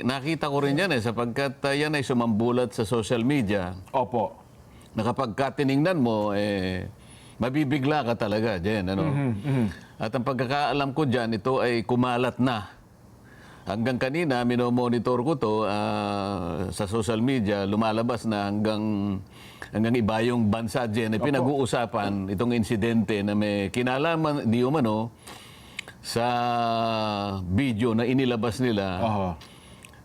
nakita ko rin yan eh, sapagkat uh, yan ay sumambulat sa social media Opo. na kapag mo, eh, mabibigla ka talaga, Jen. Ano? At ang pagkakaalam ko dyan, ito ay kumalat na. Hanggang kanina, minomonitor ko to ah, sa social media, lumalabas na hanggang hanggang iba yung bansa dyan. Eh, pinag-uusapan itong insidente na may kinalaman, di umano, sa video na inilabas nila Oho.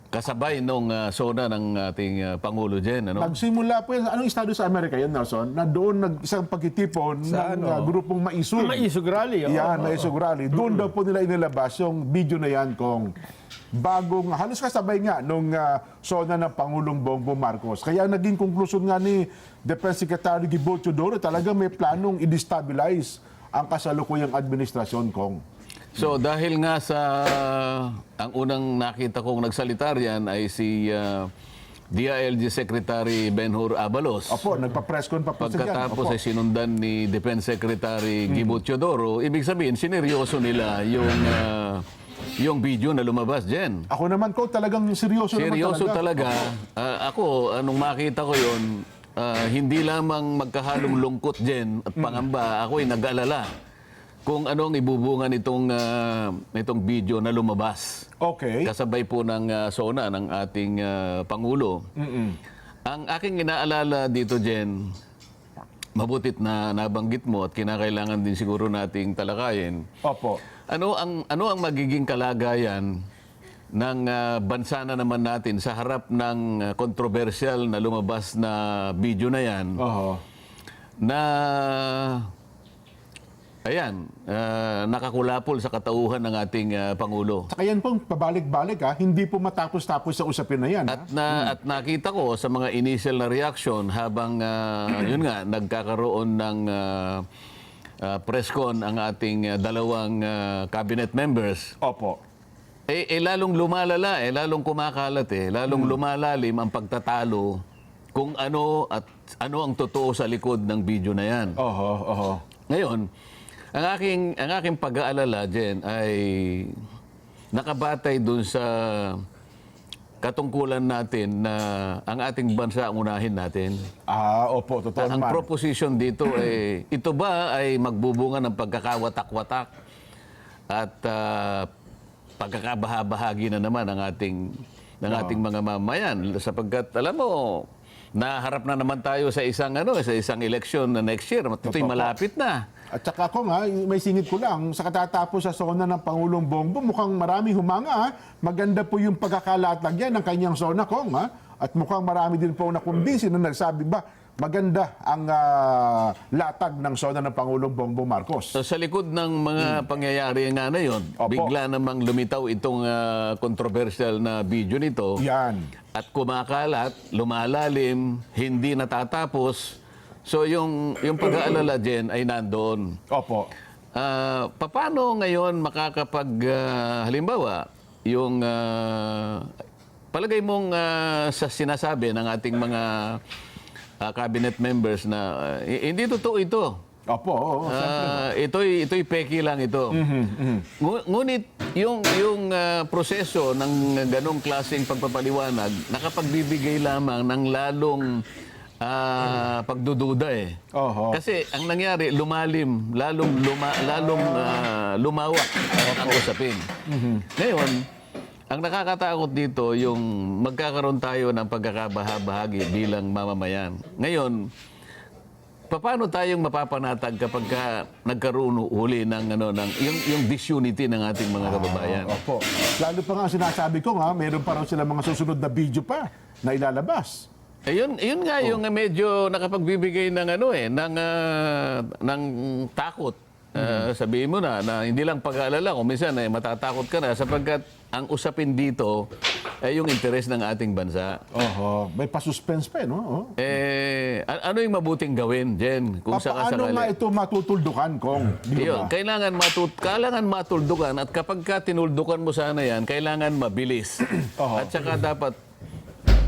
Kasabay nung ah, sona ng ating ah, Pangulo dyan. Ano? Nagsimula po yan. Anong estado sa Amerika yun, Nelson? Na doon nag isang pagkitipon ng uh, grupong Maisug. Maisog rally. oh. Yan, Maisug Rally. Doon daw po nila inilabas yung video na yan kung bagong, halos kasabay nga nung uh, sona ng Pangulong Bongbong Marcos. Kaya naging konklusyon nga ni Defense Secretary Gibo Teodoro, talaga may planong i-destabilize ang kasalukuyang administrasyon kong. So dahil nga sa ang unang nakita kong nagsalita riyan ay si uh, DILG Secretary Benhur Abalos. Opo, nagpa-press con pa po. Pagkatapos ay sinundan ni Defense Secretary Gibo Teodoro, ibig sabihin sineryoso nila yung uh, yung video na lumabas diyan. Ako naman ko, talagang seryoso, Seryoso naman talaga. talaga. Ah, ako, anong makita ko yon, ah, hindi lamang magkahalong lungkot din at pangamba, ako ay nag-alala kung ano ang ibubunga nitong, ah, nitong video na lumabas. Okay. Kasabay po ng ah, SONA ng ating ah, Pangulo. Ang aking inaalala dito, Jen, mabutit na nabanggit mo at kinakailangan din siguro nating talakayin. Opo. Ano ang ano ang magiging kalagayan ng ah, bansa na naman natin sa harap ng ah, controversial na lumabas na video na yan Oho. na ayan ah, nakakulapol sa katauhan ng ating ah, pangulo. Saka yan pong pabalik-balik ha, hindi po matapos-tapos sa usapin na yan. ha? At na at nakita ko sa mga initial na reaction habang ah, yun nga nagkakaroon ng ah, ah, press con ang ating ah, dalawang ah, cabinet members. Opo. Eh, eh lalong lumalala, eh lalong kumakalat eh, lalong lumalalim ang pagtatalo kung ano at ano ang totoo sa likod ng video na yan. Oho, oho. Ngayon, ang aking ang aking pag-aalala Jen ay nakabatay dun sa katungkulan natin na ang ating bansa ang unahin natin. Ah, opo, totoo Ang naman. proposition dito ay ito ba ay magbubunga ng pagkakawatak-watak? At ah, pagkakabahabahagi na naman ng ating ng ating mga mamayan. Sapagkat alam mo naharap na naman tayo sa isang ano sa isang eleksyon na next year. Ito'y malapit na At saka ako nga, may singit ko lang, sa katatapos sa zona ng Pangulong Bongbong, mukhang marami humanga ha. Maganda po yung pagkakalatag yan ng kanyang zona kong ha. At mukhang marami din po nakumbinsi na nagsabi ba, maganda ang ah, latag ng zona ng Pangulong Bongbong Marcos. So, sa likod ng mga pangyayari nga na yon, Opo. bigla namang lumitaw itong ah, controversial na video nito Yan. at kumakalat, lumalalim, hindi natatapos. So yung yung pag-aalala din ay nandoon. Opo. Ah, paano ngayon makakapag ah, halimbawa yung ah, palagay mong ah, sa sinasabi ng ating mga ah, cabinet members na ah, hindi totoo ito. Opo, oo. Ah, ito'y ito'y peki lang ito. Ngu- Ngunit yung yung ah, proseso ng ganong klaseng pagpapaliwanag nakapagbibigay lamang ng lalong ah, pagdududa eh. Oho. Kasi ang nangyari lumalim, lalong luma, lalong ah, lumawak ang usapin. Ngayon, ang nakakatakot dito yung magkakaroon tayo ng pagkakabahabahagi bilang mamamayan. Ngayon, paano tayong mapapanatag kapag ka nagkaroon huli ng ano ng yung yung disunity ng ating mga kababayan? Opo. Lalo pa nga sinasabi ko nga, meron pa raw sila mga susunod na video pa na ilalabas. Ayun, ayun nga yung medyo nakapagbibigay ng ano eh ng ah, ng takot. Ah, sabihin mo na na hindi lang pag-aalala kung minsan eh, matatakot ka na sapagkat ang usapin dito ay yung interes ng ating bansa. Oho. May pa-suspense pa eh, no? Oh. Eh ano yung mabuting gawin, Jen? Kung Paano nga ito matutuldukan, Kong? Di Yun, ba? kailangan matut kailangan matuldukan at kapag ka tinuldukan mo sana yan, kailangan mabilis. Oho. at saka dapat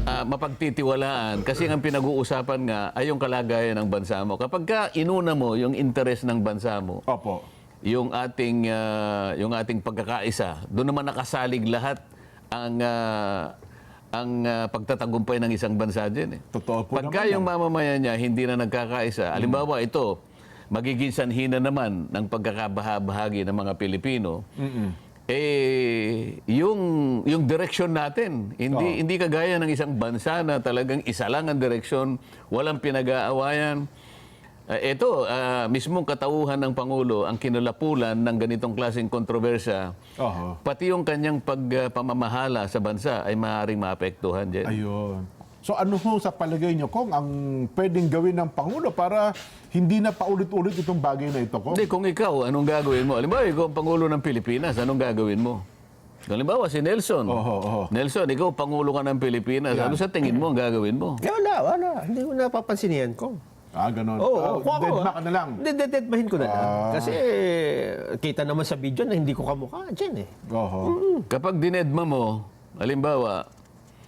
ah, mapagtitiwalaan kasi ang pinag-uusapan nga ay yung kalagayan ng bansa mo. Kapag ka inuna mo yung interes ng bansa mo, Opo. yung ating ah, yung ating pagkakaisa, doon naman nakasalig lahat ang ah, ang ah, pagtatagumpay ng isang bansa din eh. Totoo po Pagka naman yung mamamayan niya hindi na nagkakaisa, halimbawa ito, magiging sanhi na naman ng pagkakabahabahagi ng mga Pilipino, eh, yung, yung direction natin, hindi, hindi kagaya ng isang bansa na talagang isa lang ang direksyon, walang pinag-aawayan. Eh, ito, ah, mismong katauhan ng Pangulo ang kinalapulan ng ganitong klaseng kontrobersya, Oho. pati yung kanyang pagpamamahala sa bansa ay maaaring maapektuhan dyan. Ayun. So ano ho sa palagay nyo, Kong, ang pwedeng gawin ng Pangulo para hindi na paulit-ulit itong bagay na ito, Kong? Hindi, kung ikaw, anong gagawin mo? Halimbawa, ikaw ang Pangulo ng Pilipinas, anong gagawin mo? Halimbawa, si Nelson. Oho, oho. Nelson, ikaw, Pangulo ka ng Pilipinas. Ano sa tingin mo ang gagawin mo? Eh, wala, wala. Hindi ko napapansin yan ko. Ah, ganun. Oo, Ah, kung ako, deadma ah, ka na lang. Deadmahin ko na lang. Ah. Kasi kita naman sa video na hindi ko kamukha dyan eh. Oho. Kapag dinedma mo, halimbawa,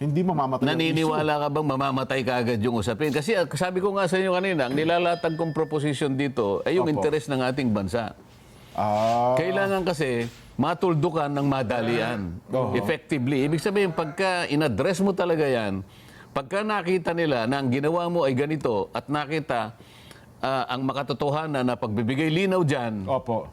Hindi mamamatay naniniwala ka bang mamamatay ka agad yung usapin? Kasi ah, sabi ko nga sa inyo kanina, ang nilalatag kong proposition dito ay yung Opo. interes ng ating bansa. Ah, Kailangan kasi matuldukan ng madalian. Oo. Effectively. Ibig sabihin, pagka in-address mo talaga yan, pagka nakita nila na ang ginawa mo ay ganito at nakita ah, ang makatotohanan na pagbibigay linaw dyan, opo.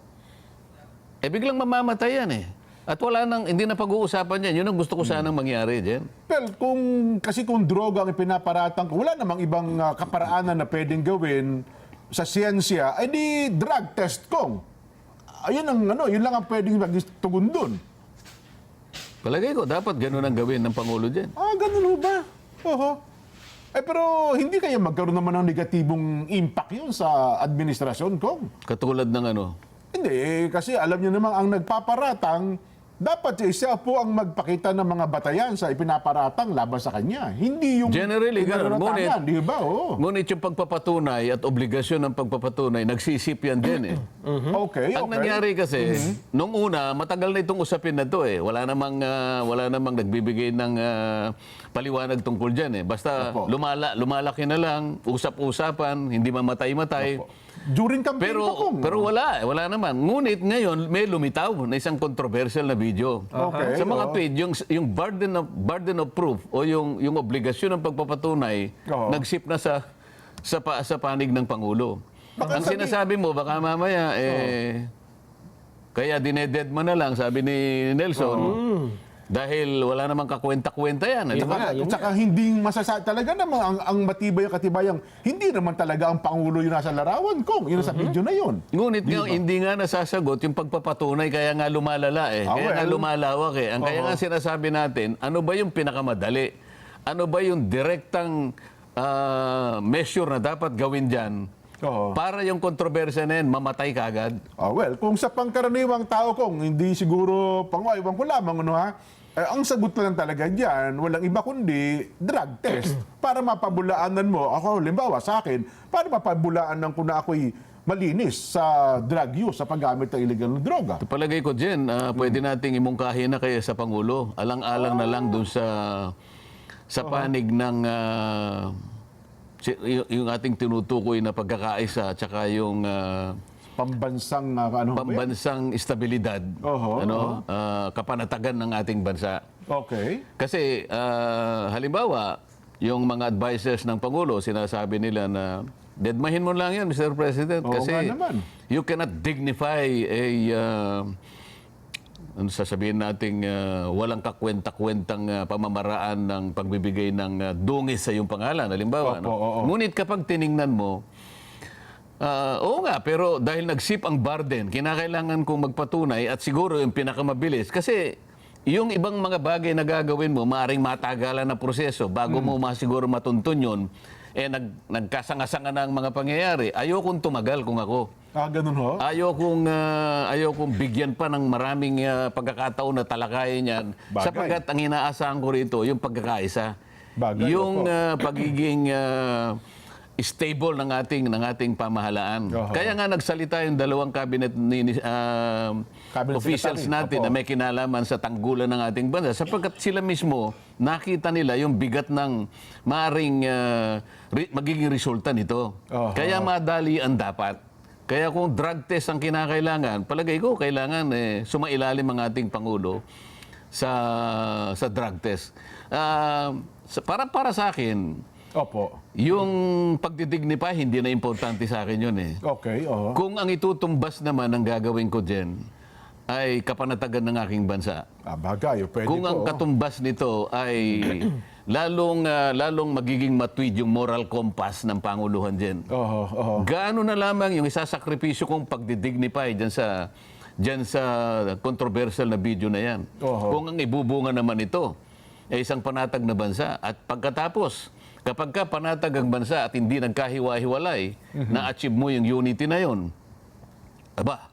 eh biglang mamamatay yan eh. At wala nang, hindi na pag-uusapan yan. Yun ang gusto ko sanang mangyari dyan. Well, kung, kasi kung droga ang ipinaparatang ko, wala namang ibang ah, kaparaanan na pwedeng gawin sa siyensya, ay di drug test kong. Ayun ang ano, yun lang ang pwedeng magtugon dun. Palagay ko, dapat ganun ang gawin ng Pangulo dyan. Ah, ganun ho ba? Oho. Eh pero hindi kaya magkaroon naman ng negatibong impact yun sa administrasyon kong. Katulad ng ano, Hindi, eh, kasi alam niyo namang ang nagpaparatang, dapat siya po ang magpakita ng mga batayan sa ipinaparatang laban sa kanya. Hindi yung... Generally, ganun. Ngunit-. Di ba? Oo. ngunit yung pagpapatunay at obligasyon ng pagpapatunay, nagsisip yan din eh. Okay, Ang okay. nangyari kasi, nung una, matagal na itong usapin na to eh. Wala namang, ah, wala namang nagbibigay ng ah, paliwanag tungkol dyan eh. Basta Opo. lumala, lumalaki na lang, usap-usapan, hindi mamatay-matay. During campaign Pero, pa kong. pero wala, eh, wala naman. Ngunit ngayon, may lumitaw na isang controversial na video. Okay, Sa mga oo. page, yung, yung burden of, burden of proof o yung, yung obligasyon ng pagpapatunay, Oo. nagsip na sa, sa, pa, sa panig ng Pangulo. Baka Ang sabi- sinasabi mo, baka mamaya, eh, kaya dineded mo na lang, sabi ni Nelson, dahil wala namang kakwenta-kwenta yan. Yun nga, yun At saka hindi masasa talaga naman ang, ang matibay ang katibayang hindi naman talaga ang pangulo yung nasa larawan kong yun sa Mm-hmm. video na yun. Ngunit nga, hindi nga nasasagot yung pagpapatunay, kaya nga lumalala eh. Ah, kaya nga well. lumalawak eh. Ang kaya nga sinasabi natin, ano ba yung pinakamadali? Ano ba yung direktang ah, measure na dapat gawin dyan Oo. para yung kontrobersya na yan, mamatay ka agad? Ah, well, kung sa pangkaraniwang tao kong hindi siguro panguaywan ko lamang ano ha, eh, ang sagot lang talaga diyan, walang iba kundi drug test para mapabulaanan mo. Ako, limbawa sa akin, para mapabulaanan ko na ako'y malinis sa drug use, sa paggamit ng illegal na droga. Palagay ko dyan, ah, pwede nating imungkahi na kaya sa Pangulo. Alang-alang na lang dun sa sa panig ng si- y- yung ating tinutukoy na pagkakaisa at saka yung ah, Pambansang uh, ano pambansang estabilidad, Oho, ano, ah, kapanatagan ng ating bansa. Okay. Kasi ah, halimbawa, yung mga advisors ng Pangulo, sinasabi nila na deadmahin mo lang yan, Mr. President. Oo kasi you cannot dignify a, ah, ano sasabihin nating ah, walang kakwenta-kwentang ah, pamamaraan ng pagbibigay ng ah, dungis sa iyong pangalan. Halimbawa, Opo, no? oo. Ngunit kapag tiningnan mo, Ah, oo nga, pero dahil nagsip ang Barden, kinakailangan kong magpatunay at siguro yung pinakamabilis. Kasi yung ibang mga bagay na gagawin mo, maaaring matagalan na proseso bago mo masiguro matuntun yun, eh nag, nagkasanga-sanga na ang mga pangyayari. Ayokong tumagal kung ako. Ah, ganun ho? Ayokong, ah, ayokong bigyan pa ng maraming ah, pagkakataon na talakayin yan. Bagay. Sapagkat ang inaasahan ko rito, yung pagkakaisa. Bagay, yung ah, pagiging ah, stable ng ating ng ating pamahalaan. Oho. Kaya nga nagsalita yung dalawang cabinet ni, ah, Cabinet officials secretary, natin opo. na may kinalaman sa tanggulan ng ating bansa sapagkat sila mismo nakita nila yung bigat ng maaring ah, re- magiging resulta nito. Oho. Kaya madali ang dapat. Kaya kung drug test ang kinakailangan, palagay ko kailangan eh, sumailalim ang ating Pangulo sa sa drug test. Ah, sa- para para sa akin, Opo. yung pagdidignify hindi na importante sa akin yun eh. Okay, oo. Kung ang itutumbas naman ang gagawin ko diyan ay kapanatagan ng aking bansa. Ah, bagay, oh, pwede Kung po. ang oh. katumbas nito ay lalong ah, lalong magiging matwid yung moral compass ng panguluhan diyan. Oho, oho. Gaano na lamang yung isasakripisyo kong pagdidignify dyan sa dyan sa controversial na video na yan. Oho. Kung ang ibubunga naman ito ay isang panatag na bansa at pagkatapos kapag ka panatag ang bansa at hindi nagkahiwa-hiwalay, na-achieve mo yung unity na yon, aba,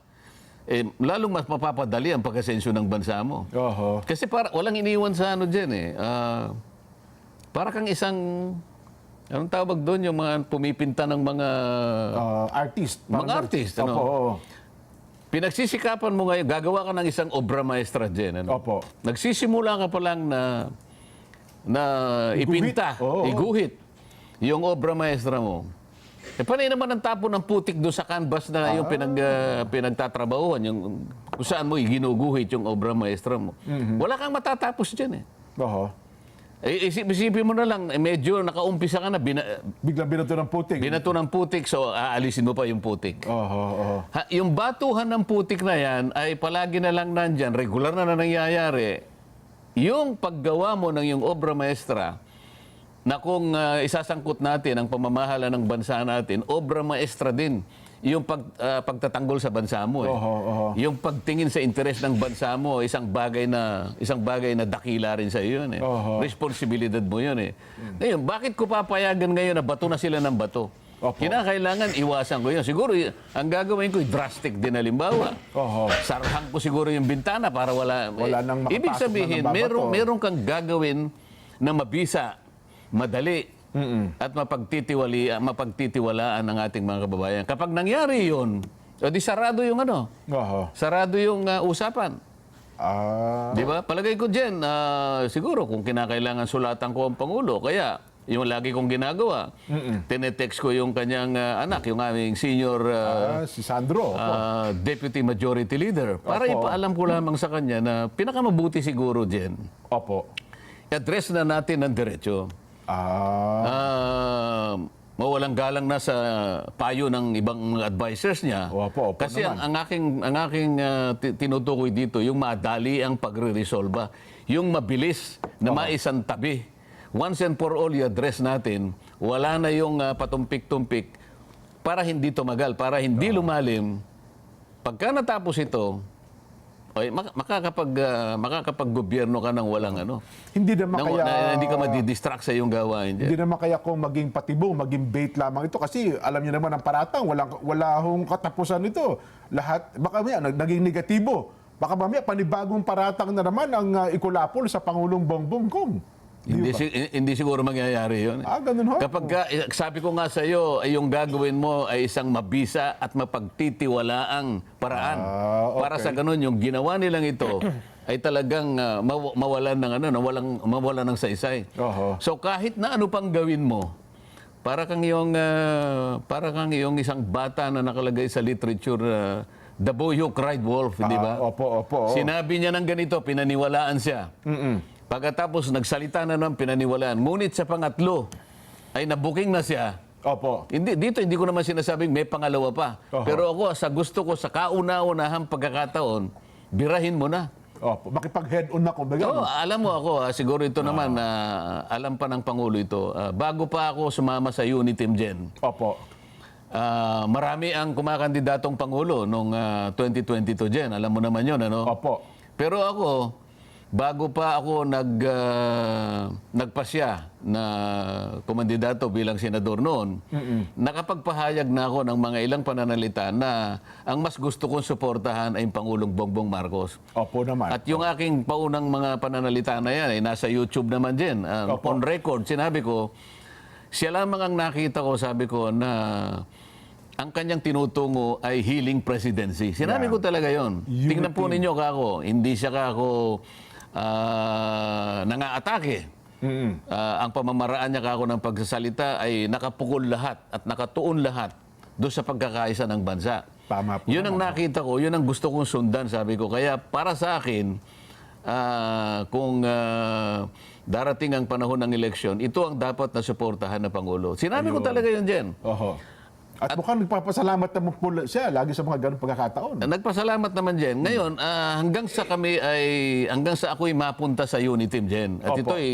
eh, lalong mas mapapadali ang pagkasensyo ng bansa mo. Oho. Kasi para, walang iniwan sa ano dyan eh. Ah, para kang isang, anong tawag doon, yung mga pumipinta ng mga, Ah, artist. Mga artist, ano? Opo, oo. pinagsisikapan mo ngayon, gagawa ka ng isang obra maestra dyan. Ano? Opo. Nagsisimula ka pa lang na, na ipinta, Oo. iguhit, yung obra maestra mo. Eh, panay naman ang tapo ng putik doon sa canvas na yung pinag, ah, pinagtatrabahuhan, yung kung saan mo ginuguhit yung obra maestra mo. Mm-hmm. Wala kang matatapos dyan eh. Oho. Eh, isip, isipin mo na lang, eh, medyo nakaumpisa ka na, bina, Biglang binato ng putik. binato ng putik, so aalisin mo pa yung putik. Oho, oho. Ha, yung batuhan ng putik na yan ay palagi na lang nandyan, regular na na nangyayari. Yung paggawa mo ng yung obra maestra, na kung ah, isasangkot natin ang pamamahala ng bansa natin, obra maestra din yung pag, ah, pagtatanggol sa bansa mo. Eh. Oho, oho. Yung pagtingin sa interes ng bansa mo, isang bagay na isang bagay na dakila rin sa iyo. Eh. Oho. Responsibilidad mo yun eh. Ngayon, bakit ko papayagan ngayon na bato na sila ng bato? Opo. Kinakailangan iwasan ko yun. Siguro, ang gagawin ko, drastic din halimbawa. Oho. Sarhan ko siguro yung bintana para wala... Wala nang makapasok Ibig na sabihin, ng babato. meron, meron kang gagawin na mabisa, madali, at mapagtitiwali, mapagtitiwalaan ng ating mga kababayan. Kapag nangyari yun, o di sarado yung ano, Oho. sarado yung ah, usapan. Ah. Di ba? Palagay ko dyan, ah, siguro kung kinakailangan sulatan ko ang Pangulo, kaya yung lagi kong ginagawa, tinetext ko yung kanyang ah, anak, yung aming senior ah, Ah, si Sandro. Ah, deputy majority leader, para Opo. ipaalam ko lamang sa kanya na pinakamabuti siguro dyan, Opo. address na natin ng diretso. Ah. Ah, mawalang galang na sa payo ng ibang mga advisors niya. Opo, opo Kasi ang, naman. ang aking ang aking ti- tinutukoy dito yung madali ang pagre-resolba, yung mabilis na maisantabi. Once and for all i-address natin, wala na yung ah, patumpik-tumpik para hindi tumagal, para hindi lumalim. Pagka natapos ito, ay, mak- makakapag ah, makakapag-gobyerno ka ng walang ano. hindi naman Nang, kaya... na, hindi ka madidistract sa iyong gawain dyan. Hindi naman kaya kung maging patibong, maging bait lamang ito kasi alam niyo naman ang paratang, walang, wala hong katapusan nito. Lahat, baka nag- naging negatibo. Baka mamaya panibagong paratang na naman ang uh, ikulapol sa Pangulong Bongbong Kong. Hindi, si- hindi siguro mangyayari yun. Ah, ganun ho? Kapag ka- eh, sabi ko nga sa iyo, ay yung gagawin mo ay isang mabisa at mapagtitiwalaang paraan. Ah, okay. Para sa ganun, yung ginawa nilang ito ay talagang ah, maw- mawalan ng ano, nawalang, mawalan ng saysay. Oho. So kahit na ano pang gawin mo, para kang yung ah, para kang yung isang bata na nakalagay sa literature ah, The Boy Who Cried Wolf, di ba? Ah, opo, opo. Sinabi niya ng ganito, pinaniwalaan siya. Pagkatapos nagsalita na ng pinaniwalaan. Ngunit sa pangatlo, ay nabuking na siya. Opo. Hindi, dito hindi ko naman sinasabing may pangalawa pa. Oho. Pero ako, sa gusto ko, sa kauna-unahang pagkakataon, birahin mo na. Opo. Makipag-head on na kumbaga. Oo, alam mo ako, ah, siguro ito naman, na alam pa ng Pangulo ito. Ah, bago pa ako sumama sa Uniteam Gen, Opo. ah, marami ang kumakandidatong Pangulo noong ah, 2022 Gen. Alam mo naman yun, ano? Opo. Pero ako, bago pa ako nag, ah, nagpasya na kumandidato bilang senador noon, nakapagpahayag na ako ng mga ilang pananalita na ang mas gusto kong suportahan ay Pangulong Bongbong Marcos. Opo naman. At yung aking paunang mga pananalita na yan ay nasa YouTube naman din. Uh, Opo. on record, sinabi ko, siya lamang ang nakita ko, sabi ko, na ang kanyang tinutungo ay healing presidency. Sinabi Yeah. ko talaga yon. Tingnan po ninyo kako, hindi siya kako ah, nangaatake. Mm-mm. Ah, ang pamamaraan niya kako ng pagsasalita ay nakapukol lahat at nakatuon lahat doon sa pagkakaisa ng bansa. Tama po Yun ang nakita ko, yun ang gusto kong sundan, sabi ko. Kaya para sa akin, ah, kung ah, darating ang panahon ng eleksyon, ito ang dapat na suportahan ng Pangulo. Sinabi ko talaga yun, Jen. Oho. At, mukhang nagpapasalamat naman po siya lagi sa mga ganong pagkakataon. Nagpasalamat naman Jen. Ngayon, ah, hanggang sa kami ay hanggang sa ako'y mapunta sa Uniteam Jen. At ito Opo. ay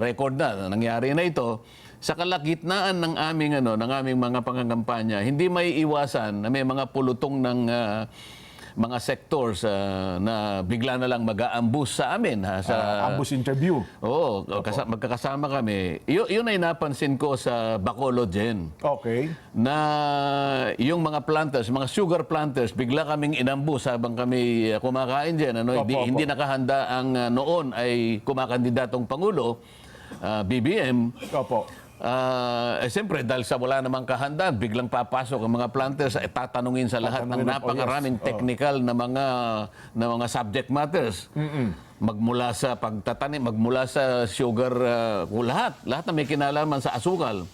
record na nangyari na ito. Sa kalagitnaan ng aming ano, ng aming mga pangangampanya, hindi may iwasan na may mga pulutong ng ah, mga sectors ah, na bigla na lang mag-aambus sa amin ha sa Ah, ambus interview. Oo, kasa- magkakasama kami. Y- yun ay napansin ko sa Bacolod Jen Okay. na yung mga planters, mga sugar planters, bigla kaming inambus habang kami uh, kumakain dyan. Ano, Opo, hindi, opo. hindi nakahanda ang uh, noon ay kumakandidatong Pangulo, uh, BBM. Opo. Ah, eh, siyempre, dahil sa wala namang kahandaan, biglang papasok ang mga planters at tatanungin sa lahat ng Tatanungin ng- napakaraming oh, yes. technical na mga na mga subject matters. Magmula sa pagtatanim, magmula sa sugar, ah, lahat, lahat na may kinalaman sa asukal.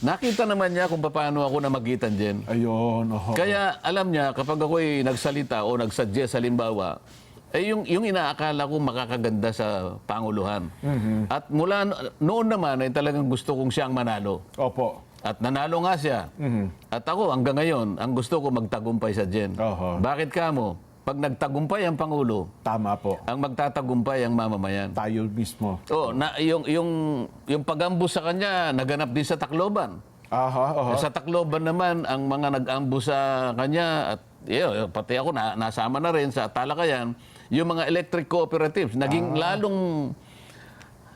Nakita naman niya kung paano ako namagitan din. Ayun. Oho. Kaya alam niya, kapag ako'y nagsalita o nagsuggest halimbawa, eh yung, yung inaakala ko makakaganda sa Panguluhan. At mula no- noon naman ay talagang gusto kong siyang manalo. Opo. At nanalo nga siya. At ako hanggang ngayon, ang gusto ko magtagumpay sa Jen. Oho. Bakit ka mo? Pag nagtagumpay ang Pangulo, Tama po. ang magtatagumpay ang mamamayan. Tayo mismo. Oh, na yung yung yung pag-ambus sa kanya naganap din sa Tacloban. Aha, oho. Sa Tacloban naman, ang mga nag-ambus sa kanya, at yun, pati ako na, nasama na rin sa Talakayan, yung mga electric cooperatives, naging lalong...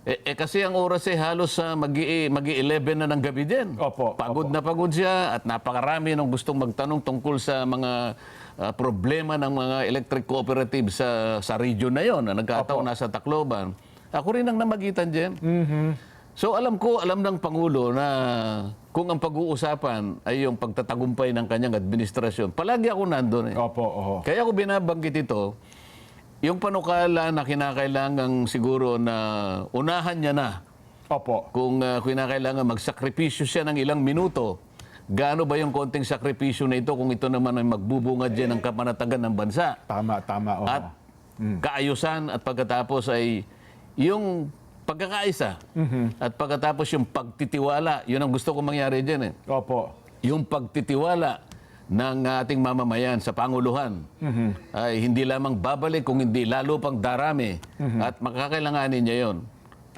Eh, eh, kasi ang oras eh halos sa magi magi 11 na ng gabi din. Opo, Pagod na pagod siya at napakarami nung gustong magtanong tungkol sa mga ah, problema ng mga electric cooperatives sa sa region na yon na nagkataon nasa Tacloban. Ako rin ang namagitan diyan. So alam ko, alam ng Pangulo na kung ang pag-uusapan ay yung pagtatagumpay ng kanyang administrasyon, palagi ako nandun eh. Opo, oho. Kaya ako binabanggit ito, yung panukala na kinakailangan siguro na unahan niya na Opo. kung uh, kinakailangan magsakripisyo siya ng ilang minuto, gaano ba yung konting sakripisyo na ito kung ito naman ay magbubungad dyan ng kapanatagan ng bansa? Tama, tama. Oho. At kaayusan at pagkatapos ay yung pagkakaisa at pagkatapos yung pagtitiwala, yun ang gusto ko mangyari dyan eh. Opo. Yung pagtitiwala ng ating mamamayan sa Panguluhan. Ay hindi lamang babalik kung hindi lalo pang darami. At makakailanganin niya yon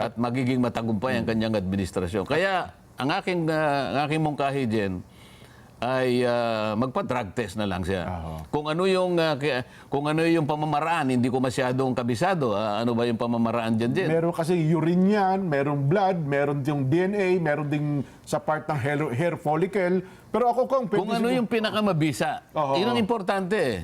at magiging matagumpay ang kanyang administrasyon. Kaya ang aking, ah, ang aking mungkahi dyan ay ah, magpa-drug test na lang siya. Aho. Kung ano yung kaya- kung ano yung pamamaraan, hindi ko masyadong kabisado. Ah, ano ba yung pamamaraan diyan din? Meron kasi urine yan, meron blood, meron yung DNA, meron ding sa part ng hair, hair follicle. Pero ako kung Kung ano yung pinakamabisa. Oo, Yun ang importante. eh.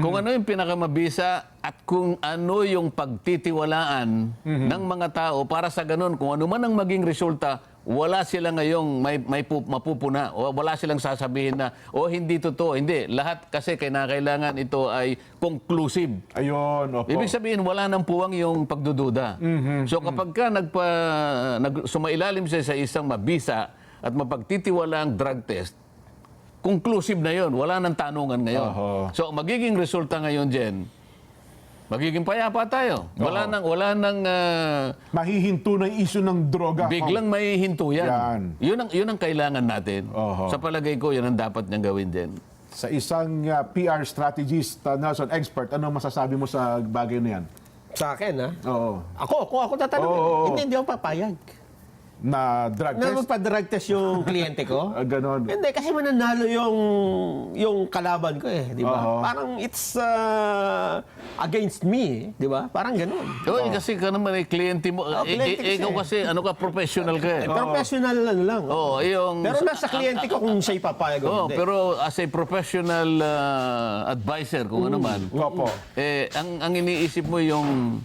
Kung ano yung pinakamabisa at kung ano yung pagtitiwalaan ng mga tao para sa ganun, kung ano man ang maging resulta, wala sila ngayong may, may pu- mapupuna o wala silang sasabihin na o hindi totoo. Hindi. Lahat kasi kinakailangan ito ay conclusive. Ayun, opo. Ibig sabihin, wala nang puwang yung pagdududa. So kapag ka nagpa, nag, sumailalim siya sa isang mabisa at mapagtitiwala ang drug test, conclusive na yon, wala nang tanungan ngayon. Oho. So magiging resulta ngayon, Jen, magiging payapa tayo. Wala Oho. nang, wala nang ah, Mahihinto na yung issue ng droga. biglang may hinto yan. Yan. Yun ang, yun ang kailangan natin. Oho. Sa palagay ko, yun ang dapat niyang gawin din. Sa isang uh, PR strategist, uh, Nelson, expert, ano masasabi mo sa bagay na yan? Sa akin, ha? Oo. Ako, kung ako tatanungin, Oo, oo, oo. hindi, hindi ako papayag. Na drug Na test? magpa-drug test yung kliyente ko. Ah, ganon. Hindi, kasi mananalo yung yung kalaban ko eh, di ba? Oo. Parang it's uh, against me, eh, di ba? Parang ganun. Oh, kasi ka naman ay kliyente mo. Oh, Eh, kliyente eh, ikaw kasi, ano ka, professional ka eh. Eh, professional ano lang. Oo, yung... Pero nasa kliyente ko kung siya'y papayag o Oh, hindi. pero as a professional uh, advisor, kung ano man, Opo. eh, ang, ang iniisip mo yung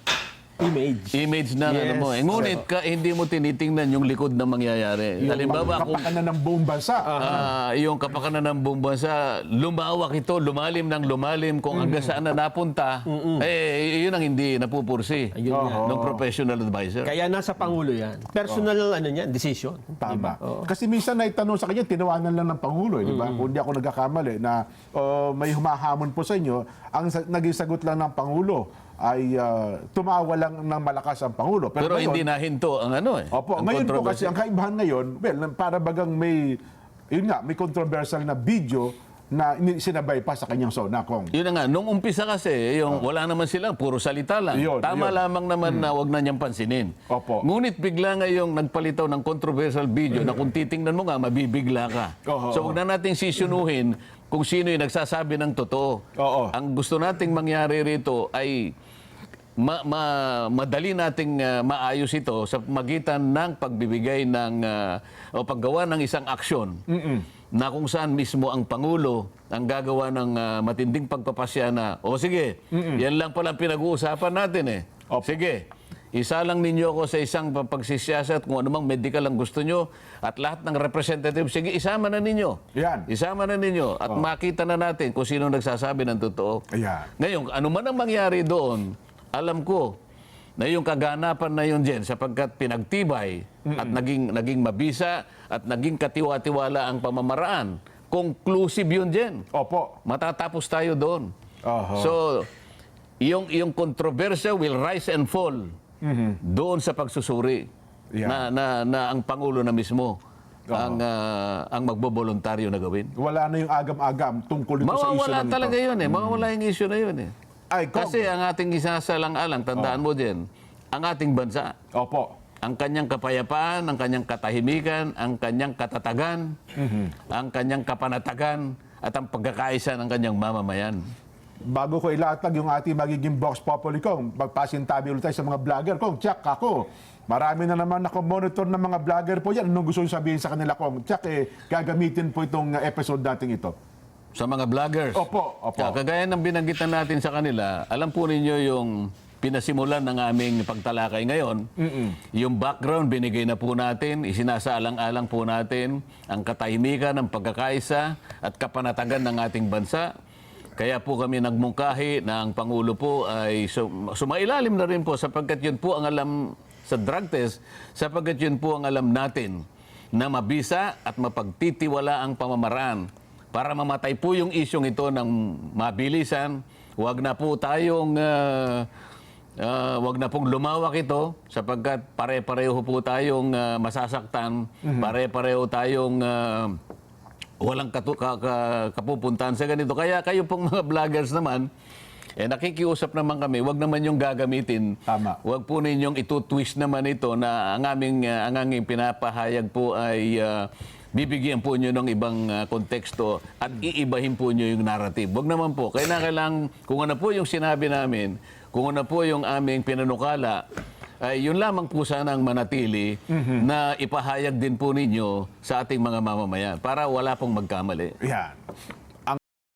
Image. image na ano Yes. mo. Eh, ngunit ka, hindi mo tinitingnan yung likod na mangyayari. Halimbawa, kung Kapakanan ng buong bansa. ah, yung kapakanan ng buong bansa, lumawak ito, lumalim ng lumalim, kung hanggang saan na napunta, eh, yun ang hindi napupursi Ayun nga. ng professional advisor. Kaya nasa Pangulo yan. Personal ano niyan, decision. Tama. Kasi minsan naitanong sa kanya, tinawanan lang ng Pangulo, eh, di ba? Kung di ako nagkakamali, na oh, may humahamon po sa inyo, ang sa- naging sagot lang ng Pangulo, ay ah, tumawa lang ng malakas ang Pangulo. Pero ngayon- hindi nahinto ang ano eh. Opo, ang ngayon po kasi ang kaibahan ngayon, well, para bagang may, yun nga, may controversial na video na sinabay pa sa kanyang sona kong. Yun na nga, nung umpisa kasi, yung wala naman sila, puro salita lang. Yun, Tama yun. lamang naman na wag na niyang pansinin. Opo. Ngunit bigla ngayong nagpalitaw ng controversial video na kung titingnan mo nga, mabibigla ka. Oo. so wag na nating sisunuhin kung sino yung nagsasabi ng totoo. Oo. Ang gusto nating mangyari rito ay ma- ma- madali nating ah, maayos ito sa magitan ng pagbibigay ng ah, o paggawa ng isang aksyon na kung saan mismo ang Pangulo ang gagawa ng ah, matinding pagpapasya na, o sige, yan lang pala pinag-uusapan natin eh. Opo. Sige, isa lang ninyo ako sa isang pagsisiyasat kung anumang medical ang gusto nyo at lahat ng representative, sige, isama na ninyo. Yan. Isama na ninyo at makita na natin kung sino nagsasabi ng totoo. Ayan. Ngayon, ano man ang mangyari doon, alam ko na yung kaganapan na yun dyan sapagkat pinagtibay at naging, naging mabisa at naging katiwa-tiwala ang pamamaraan. Conclusive yun dyan. Opo. Matatapos tayo doon. Aha. So, yung, yung kontrobersya will rise and fall doon sa pagsusuri Yeah. na, na, na ang Pangulo na mismo ang, ah, ang magboboluntaryo na gawin. Wala na yung agam-agam tungkol ito sa issue Mawawala na ito. talaga yun eh. Mawawala yung issue na yun eh. Ay. Kasi ang ating isasalang-alang, tandaan mo din, ang ating bansa, Opo. ang kanyang kapayapaan, ang kanyang katahimikan, ang kanyang katatagan, ang kanyang kapanatagan, at ang pagkakaisa ng kanyang mamamayan. Bago ko ilatag yung ating magiging box populi kong, magpasintabi ulit tayo sa mga vlogger kong, check ako. Marami na naman ako monitor ng mga vlogger po yan. Anong gusto nyo sabihin sa kanila kong, check eh, gagamitin po itong uh, episode natin ito. Sa mga vloggers. Opo, opo. Kaya Kagaya ng binanggitan natin sa kanila, alam po ninyo yung pinasimulan ng aming pagtalakay ngayon. Yung background binigay na po natin, isinasaalang-alang po natin ang katahimikan ng pagkakaisa at kapanatagan ng ating bansa. Kaya po kami nagmungkahi na ang Pangulo po ay sum- sumailalim na rin po sapagkat yun po ang alam sa drug test, sapagkat yun po ang alam natin na mabisa at mapagtitiwala ang pamamaraan para mamatay po yung isyong ito ng mabilisan. Huwag na po tayong ah, ah, wag na pong lumawak ito sapagkat pare-pareho po tayong ah, masasaktan, pare-pareho tayong ah, walang katu- ka- ka- kapupuntahan sa ganito. Kaya kayo pong mga vloggers naman, eh nakikiusap naman kami, wag naman yung gagamitin. Tama. Wag po ninyong ito-twist naman ito na ang aming, uh, ang aming pinapahayag po ay uh, bibigyan po nyo ng ibang uh, konteksto at iibahin po nyo yung narrative. Wag naman po. Kaya kailangan, kung ano po yung sinabi namin, kung ano po yung aming pinanukala, ay yun lamang po sana ang manatili na ipahayag din po ninyo sa ating mga mamamayan para wala pong magkamali. Yan.